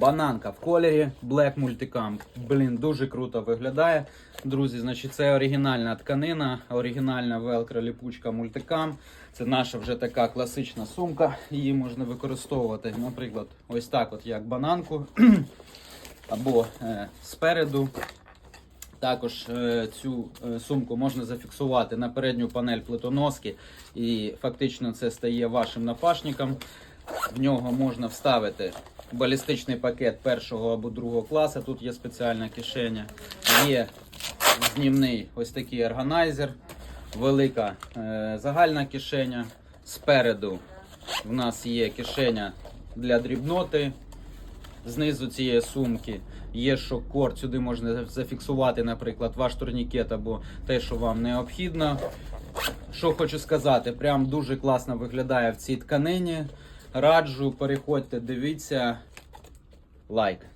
Бананка в кольорі Black Multicam. Блін, дуже круто виглядає. Друзі, значить, це оригінальна тканина, оригінальна велкро ліпучка Multicam. Це наша вже така класична сумка. Її можна використовувати, наприклад, ось так, от як бананку, або е, спереду. Також е, цю е, сумку можна зафіксувати на передню панель плитоноски, і фактично це стає вашим напашником. В нього можна вставити балістичний пакет першого або другого класу. Тут є спеціальна кишеня. Є знімний ось такий органайзер, велика е, загальна кишеня. Спереду в нас є кишеня для дрібноти. Знизу цієї сумки є шок-корд. Сюди можна зафіксувати, наприклад, ваш турнікет або те, що вам необхідно. Що хочу сказати, прям дуже класно виглядає в цій тканині. Раджу, переходьте, дивіться. Лайк.